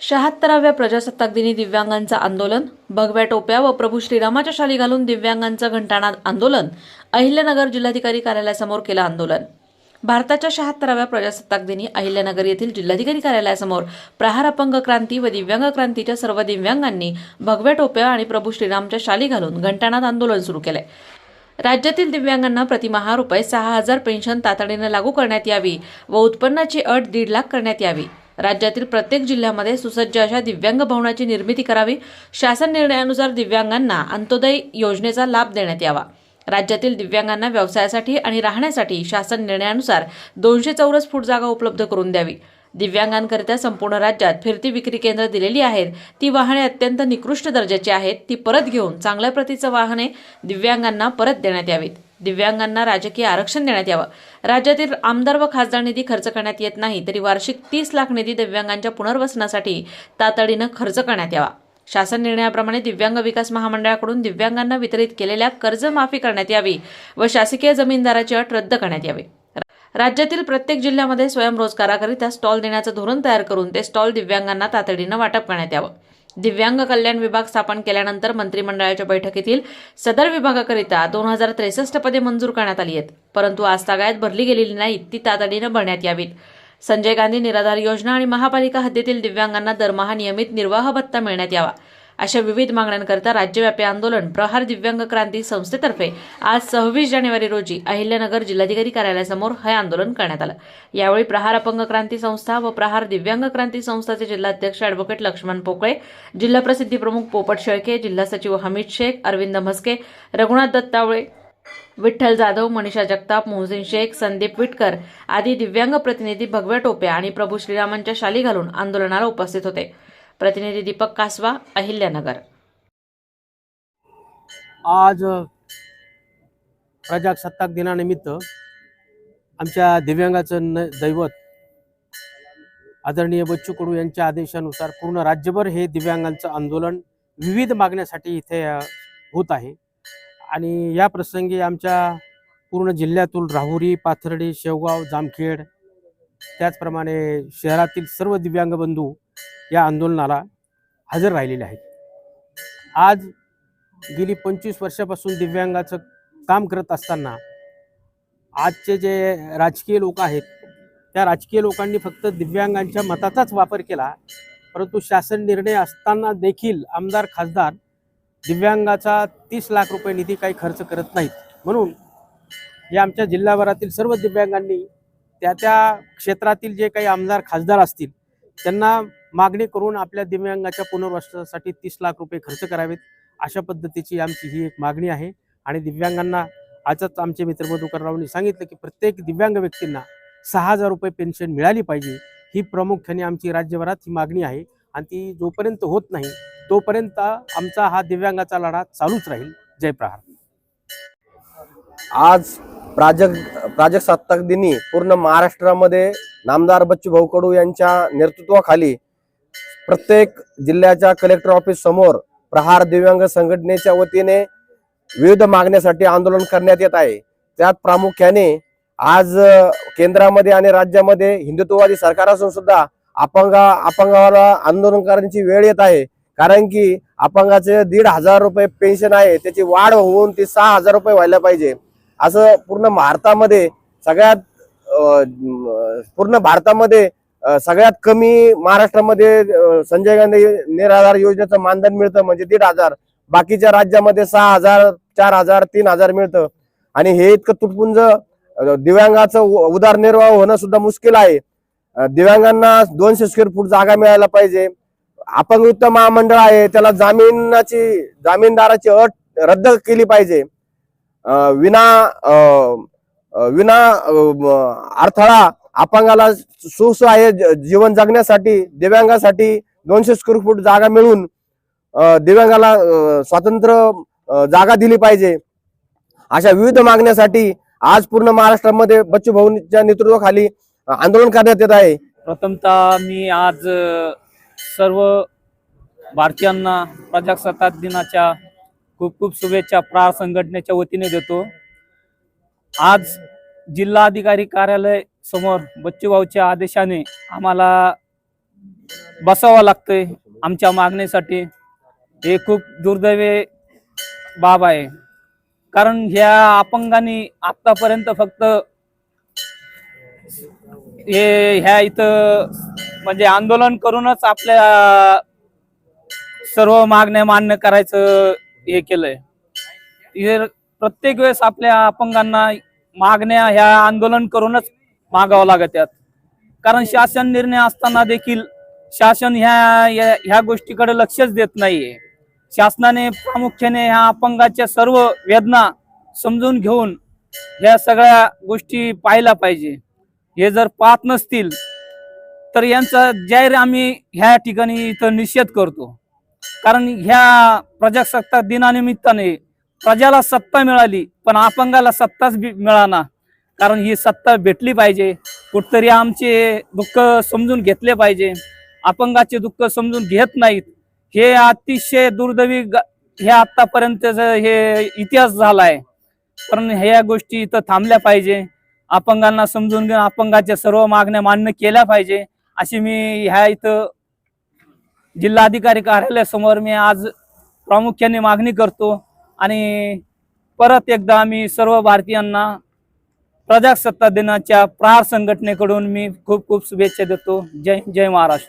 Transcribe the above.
शहात्तराव्या प्रजासत्ताक दिनी दिव्यांगांचं आंदोलन भगव्या टोप्या व प्रभू श्रीरामाच्या शाली घालून दिव्यांगांचं घंटानाद आंदोलन अहिल्यानगर जिल्हाधिकारी कार्यालयासमोर केलं आंदोलन. भारताच्या शहात्तराव्या प्रजासत्ताक दिनी अहिल्यानगर येथील जिल्हाधिकारी कार्यालयासमोर प्रहार अपंग क्रांती व दिव्यांग क्रांतीच्या सर्व दिव्यांगांनी भगव्या टोप्या आणि प्रभू श्रीरामच्या शाली घालून घंटानाद आंदोलन सुरू केले राज्यातील दिव्यांगांना प्रतिमहा रुपये सहा हजार पेन्शन तातडीनं लागू करण्यात यावी व उत्पन्नाची अट दीड लाख करण्यात यावी. राज्यातील प्रत्येक जिल्ह्यामध्ये सुसज्ज अशा दिव्यांग भवनाची निर्मिती करावी. शासन निर्णयानुसार दिव्यांगांना अंत्योदय योजनेचा लाभ देण्यात यावा. राज्यातील दिव्यांगांना व्यवसायासाठी आणि राहण्यासाठी शासन निर्णयानुसार दोनशे चौरस फूट जागा उपलब्ध करून द्यावी. दिव्यांगांकरिता संपूर्ण राज्यात फिरती विक्री केंद्र दिलेली आहेत. ती वाहने अत्यंत निकृष्ट दर्जाची आहेत. ती परत घेऊन चांगल्या प्रतीचं वाहने दिव्यांगांना परत देण्यात यावीत. दिव्यांगांना राजकीय आरक्षण देण्यात यावं. राज्यातील आमदार व खासदार निधी खर्च करण्यात येत नाही तरी वार्षिक तीस लाख निधी दिव्यांगांच्या पुनर्वसनासाठी तातडीनं खर्च करण्यात यावा. शासन निर्णयाप्रमाणे दिव्यांग विकास महामंडळाकडून दिव्यांगांना वितरित केलेल्या कर्जमाफी करण्यात यावी व शासकीय जमीनदाराची अट रद्द करण्यात यावी. राज्यातील प्रत्येक जिल्ह्यामध्ये स्वयंरोजगाराकरिता स्टॉल देण्याचं धोरण तयार करून ते स्टॉल दिव्यांगांना तातडीनं वाटप करण्यात यावं. दिव्यांग कल्याण विभाग स्थापन केल्यानंतर मंत्रिमंडळाच्या बैठकीतील सदर विभागाकरिता दोन हजार त्रेसष्ट पदे मंजूर करण्यात आली आहेत. परंतु आजतागायत भरली गेलेली नाहीत ती तातडीनं भरण्यात यावीत. संजय गांधी निराधार योजना आणि महापालिका हद्दीतील दिव्यांगांना दरमहा नियमित निर्वाह भत्ता मिळण्यात यावा. अशा विविध मागण्यांकरता राज्यव्यापी आंदोलन प्रहार दिव्यांग क्रांती संस्थेतर्फे आज सव्वीस जानेवारी रोजी अहिल्यानगर जिल्हाधिकारी कार्यालयासमोर हे आंदोलन करण्यात आलं. यावेळी प्रहार अपंग क्रांती संस्था व प्रहार दिव्यांग क्रांती संस्थाचे जिल्हाध्यक्ष ॲडव्होकेट लक्ष्मण पोकळे जिल्हा प्रसिद्धी प्रमुख पोपट शेळके जिल्हा सचिव हमीद शेख अरविंद म्हस्के रघुनाथ दत्तावळे विठ्ठल जाधव मनीषा जगताप मोहसिन शेख संदीप विटकर आदी दिव्यांग प्रतिनिधी भगव्या टोप्या आणि प्रभू श्रीरामांच्या शाली घालून आंदोलनाला उपस्थित होते. प्रतिनिधी दीपक कासवा अहिल्यानगर. आज प्रजासत्ताक दिनानिमित्त आमच्या दिव्यांगाचं न दैवत आदरणीय बच्चू कडू यांच्या आदेशानुसार पूर्ण राज्यभर हे दिव्यांगांचं आंदोलन विविध मागण्यासाठी इथे होत आहे. आणि या प्रसंगी आमच्या पूर्ण जिल्ह्यातून राहुरी पाथर्डी शेवगाव जामखेड त्याचप्रमाणे शहरातील सर्व दिव्यांग बंधू या आंदोलनाला हजर राहिलेले आहेत. आज गेली पंचवीस वर्षापासून दिव्यांगाचं काम करत असताना आजचे जे राजकीय लोक आहेत त्या राजकीय लोकांनी फक्त दिव्यांगांच्या मताचाच वापर केला परंतु शासन निर्णय असताना देखील आमदार खासदार दिव्यांगाचा तीस लाख रुपये निधी काही खर्च करत नाहीत. म्हणून या आमच्या जिल्हाभरातील सर्व दिव्यांगांनी त्या त्या क्षेत्रातील जे काही आमदार खासदार असतील त्यांना मागणी करून आपल्या दिव्यांगाच्या पुनर्वसनासाठी तीस लाख रुपये खर्च करावेत. अशा पद्धतीची आमची ही एक मागणी आहे. आणि दिव्यांगांना आजच आमचे मित्र मधुकररावनी सांगितलं की प्रत्येक दिव्यांग व्यक्तींना सहा हजार रुपये पेन्शन मिळाली पाहिजे. ही प्रामुख्याने आमची राज्यभरात ही मागणी आहे. आणि ती जोपर्यंत होत नाही तोपर्यंत आमचा हा दिव्यांगाचा लढा चालूच राहील. जय प्रहार. आज प्राजक प्राजसत्ताक दिनी पूर्ण महाराष्ट्रामध्ये नामदार बच्चू भाऊ कडू यांच्या नेतृत्वाखाली प्रत्येक जिल्ह्याच्या कलेक्टर ऑफिस समोर प्रहार दिव्यांग संघटनेच्या वतीने विविध मागण्यासाठी आंदोलन करण्यात येत आहे. त्यात प्रामुख्याने आज केंद्रामध्ये आणि राज्यामध्ये हिंदुत्ववादी सरकार असून सुद्धा अपंगा अपंगाला आंदोलन करण्याची वेळ येत आहे. कारण की अपंगाचे दीड हजार रुपये पेन्शन आहे त्याची वाढ होऊन ती सहा हजार रुपये व्हायला पाहिजे. असं पूर्ण भारतामध्ये सगळ्यात पूर्ण भारतामध्ये सगळ्यात कमी महाराष्ट्रामध्ये संजय गांधी निराधार योजनेचं मानधन मिळतं म्हणजे दीड हजार. बाकीच्या राज्यामध्ये सहा हजार चार हजार तीन हजार मिळतं. आणि हे इतकं तुटपुंज दिव्यांगाचं उ- होणं सुद्धा मुश्किल आहे. दिव्यांगांना दोनशे स्क्वेअर फूट जागा मिळायला पाहिजे. अपंगयुक्त महामंडळ आहे त्याला जामीनाची जामीनदाराची अट रद्द केली पाहिजे. विना विना अडथळा अपंगाला सुसहाय्य जीवन जगण्यासाठी दिव्यांगासाठी दोनशे स्क्वेअर फूट जागा मिळून दिव्यांगाला स्वातंत्र्य स्वतंत्र जागा दिली पाहिजे. अशा विविध मागण्यासाठी आज पूर्ण महाराष्ट्रामध्ये बच्चू भाऊंच्या नेतृत्वाखाली आंदोलन करण्यात येत आहे. प्रथमतः मी आज सर्व भारतीयांना प्रजासत्ताक दिनाच्या खूप खूप शुभेच्छा प्रार संघटनेच्या वतीने देतो. आज जिल्हाधिकारी कार्यालय समोर बच्चूभाऊच्या आदेशाने आम्हाला बसावं लागतंय आमच्या मागणीसाठी. हे खूप दुर्दैवी बाब आहे. कारण ह्या अपंगांनी आतापर्यंत फक्त हे ह्या इथं म्हणजे आंदोलन करूनच आपल्या सर्व मागण्या मान्य करायचं हे केलंय. प्रत्येक वेळेस आपल्या अपंगांना मागण्या ह्या आंदोलन करूनच मागावं लागत आहेत. कारण शासन निर्णय असताना देखील शासन ह्या ह्या ह्या गोष्टीकडे लक्षच देत नाहीये. शासनाने प्रामुख्याने ह्या अपंगाच्या सर्व वेदना समजून घेऊन ह्या सगळ्या गोष्टी पाहायला पाहिजे. हे जर पाहत नसतील तर यांचा जाहीर आम्ही ह्या ठिकाणी इथं निषेध करतो. कारण ह्या प्रजासत्ताक दिनानिमित्ताने प्रजाला सत्ता मिळाली पण अपंगाला सत्ताच मिळाना. कारण ही सत्ता भेटली पाहिजे. कुठतरी आमचे दुःख समजून घेतले पाहिजे. अपंगाचे दुःख समजून घेत नाहीत. हे अतिशय दुर्दैवी हे आतापर्यंतच हे इतिहास झालाय. पण ह्या गोष्टी इथं थांबल्या पाहिजे. अपंगांना समजून घेऊन अपंगाच्या सर्व मागण्या मान्य केल्या पाहिजे. अशी मी ह्या इथं जिल्हाधिकारी कार्यालयासमोर मी आज प्रामुख्याने मागणी करतो. आणि परत एकदा आम्ही सर्व भारतीयांना प्रजासत्ता दिनाच्या प्रहार संघटनेकडून मी खूप खूप शुभेच्छा देतो. जय जय महाराष्ट्र.